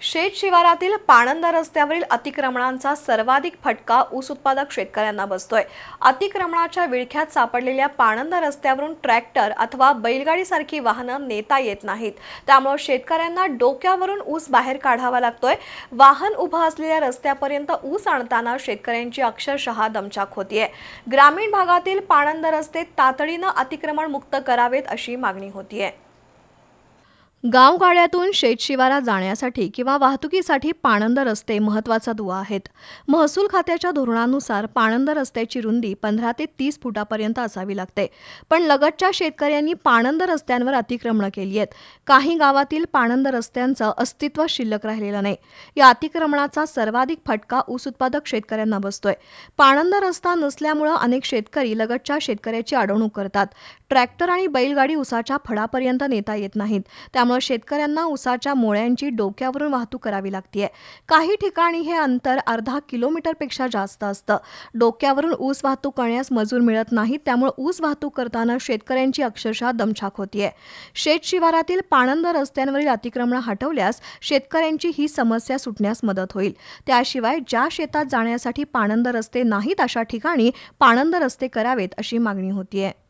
शेत शिवारातील पाणंदा रस्त्यावरील अतिक्रमणांचा सर्वाधिक फटका ऊस उत्पादक शेतकऱ्यांना बसतोय. अतिक्रमणाच्या विळख्यात सापडलेल्या पाणंदा रस्त्यावरून ट्रॅक्टर अथवा बैलगाडीसारखी वाहनं नेता येत नाहीत. त्यामुळे शेतकऱ्यांना डोक्यावरून ऊस बाहेर काढावा लागतोय. वाहन उभं असलेल्या रस्त्यापर्यंत ऊस आणताना शेतकऱ्यांची अक्षरशः दमछाक होतीये. ग्रामीण भागातील पाणंद रस्ते तातडीनं अतिक्रमण मुक्त करावेत अशी मागणी होतीये. गावगाड्यातून शेतशिवारात जाण्यासाठी किंवा वाहतुकीसाठी पाणंद रस्ते महत्त्वाचा दुवा आहेत. महसूल खात्याच्या धोरणानुसार पाणंद रस्त्याची रुंदी पंधरा ते तीस फुटापर्यंत असावी लागते. पण लगतच्या शेतकऱ्यांनी पाणंद रस्त्यांवर अतिक्रमणं केली आहेत. काही गावातील पाणंद रस्त्यांचं अस्तित्व शिल्लक राहिलेलं नाही. या अतिक्रमणाचा सर्वाधिक फटका ऊस उत्पादक शेतकऱ्यांना बसतोय. पाणंद रस्ता नसल्यामुळं अनेक शेतकरी लगतच्या शेतकऱ्याची अडवणूक करतात. ट्रॅक्टर आणि बैलगाडी उसाच्या फडापर्यंत नेता येत नाहीत. त्यामुळे शेतकऱ्यांना उसाच्या मोळ्यांची डोक्यावरून वाहतूक करावी लागतीये. काही ठिकाणी हे अंतर अर्धा किलोमीटरपेक्षा जास्त असतं. डोक्यावरून ऊस वाहतूक करण्यास मजूर मिळत नाहीत त्यामुळे ऊस वाहतूक करताना शेतकऱ्यांची अक्षरशः दमछाक होतीये. शेत शिवारातील पाणंद रस्त्यांवरील अतिक्रमण हटवल्यास शेतकऱ्यांची ही समस्या सुटण्यास मदत होईल. त्याशिवाय ज्या शेतात जाण्यासाठी पाणंद रस्ते नाहीत अशा ठिकाणी पाणंद रस्ते करावेत अशी मागणी होतीये.